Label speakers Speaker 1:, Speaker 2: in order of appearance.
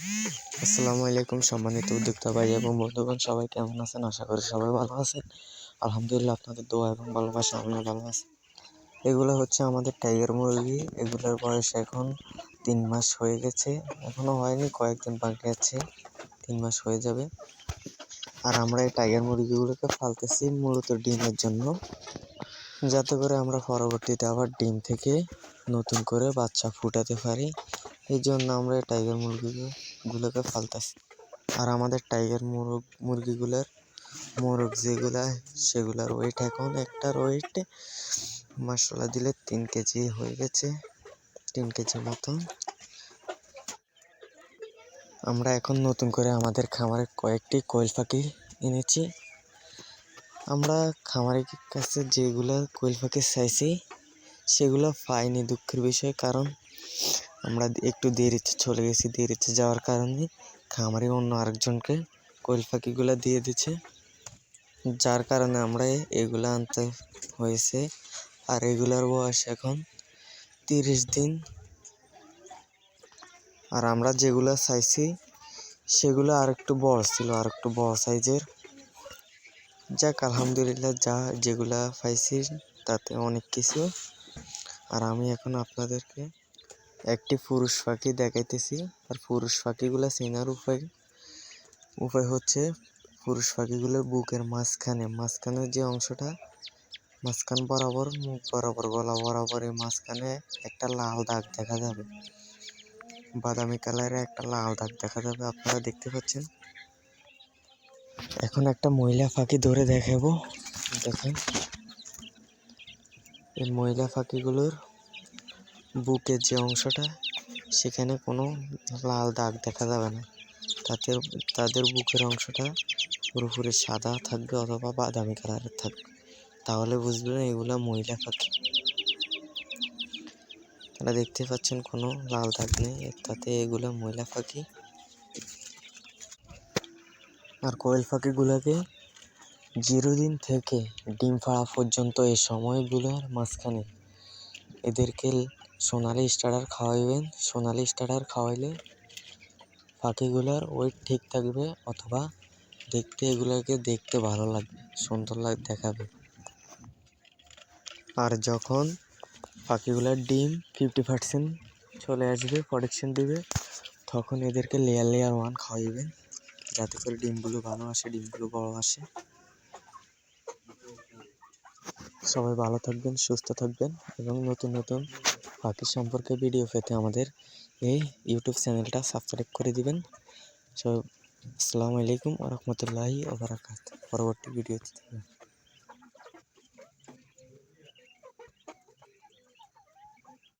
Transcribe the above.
Speaker 1: আসসালামু আলাইকুম সম্মানিত উদ্যোক্তা ভাই এবং বন্ধুগণ, সবাই কেমন আছেন? আশা করি সবাই ভালো আছেন। আলহামদুলিল্লাহ আপনাদের দোয়া এবং ভালোবাসা আমিও ভালো আছি। এগুলো হচ্ছে আমাদের টাইগার মুরগি। এগুলোর বয়স এখন তিন মাস হয়ে গেছে। এখনও হয়নি, কয়েকদিন বাকি আছে, তিন মাস হয়ে যাবে। আর আমরা এই টাইগার মুরগিগুলোকে পালতেছি মূলত ডিমের জন্য। যাতে করে আমরা পরবর্তীতে আবার ডিম থেকে নতুন করে বাচ্চা ফুটাতে পারি। এই জন্য আমরা এই টাইগার মুরগিগুলোকে পালতেছি। আর আমাদের টাইগার মুরগ, মুরগিগুলোর মোরগ যেগুলা, সেগুলার ওয়েট এখন একটার ওয়েট মশলা দিলে তিন কেজি হয়ে গেছে, তিন কেজি মতো আমরা এখন নতুন করে আমাদের খামারে কয়েকটি কোয়েল পাখি এনেছি। আমরা খামারের কাছে যেগুলো কোয়েল পাখি চাইছি, সেগুলো পাইনি দুঃখের বিষয়, কারণ আমরা একটু দেরিতে চলে গেছি দেরিতে যাওয়ার কারণে খামারে অন্য আরেকজনকে কোয়েল পাখিগুলো দিয়ে দিচ্ছে। যার কারণে আমরা এগুলো আনতে হয়েছে। আর এগুলার বয়স এখন তিরিশ দিন। আর আমরা যেগুলো চাইছি, সেগুলো আর একটু বড় ছিল আর একটু বড় সাইজের। যাক, আলহামদুলিল্লাহ যা যেগুলা পাইছি, তাতে অনেক কিছু। আর আমি এখন আপনাদেরকে একটি পুরুষ পাখি দেখাইতেছি, আর পুরুষ পাখিগুলো চেনার উপায় উপায় হচ্ছে পুরুষ পাখিগুলো বুকের মাঝখানে, মাঝখানের যে অংশটা, মাঝখান বরাবর, মুখ বরাবর, গলা বরাবর, এই মাঝখানে একটা লাল দাগ দেখা যাবে। বাদামি কালারের একটা লাল দাগ দেখা যাবে, আপনারা দেখতে পাচ্ছেন। এখন একটা মহিলা পাখি ধরে দেখাবো, দেখেন। এই মহিলা পাখিগুলোর বুকের যে অংশটা, সেখানে কোনো লাল দাগ দেখা যাবে না। তাদের তাদের বুকের অংশটা পুরোপুরি সাদা থাকবে অথবা বাদামি কালারের থাকবে। তাহলে বুঝবেন এগুলো মহিলা পাখি তারা দেখতে পাচ্ছেন কোনো লাল দাগ নেই তাতে এগুলো মহিলা পাখি আর কোয়েল পাখিগুলোকে জিরো দিন থেকে ডিম ফাড়া পর্যন্ত এই সময়গুলোর মাঝখানে এদেরকে সোনালি স্টার্টার খাওয়াইবেন। সোনালি স্টার্টার খাওয়াইলে পাখিগুলোর ওয়েট ঠিক থাকবে অথবা দেখতে এগুলোকে দেখতে ভালো লাগবে, সুন্দর লাগ, দেখাবে। আর যখন পাখিগুলোর ডিম ফিফটি পার্সেন্ট চলে আসবে প্রোডাকশন দিবে, তখন এদেরকে লেয়ার লেয়ার ওয়ান খাওয়াইবেন। যাতে করে ডিমগুলো ভালো আসে, ডিমগুলো বড় আসে। সবাই ভালো থাকবেন, সুস্থ থাকবেন এবং নতুন নতুন পাখি সম্পর্কে ভিডিও পেতে আমাদের এই ইউটিউব চ্যানেলটা সাবস্ক্রাইব করে দিবেন। সব আসসালামু আলাইকুম রহমতুল্লাহি ওবরাকাত পরবর্তী ভিডিওতে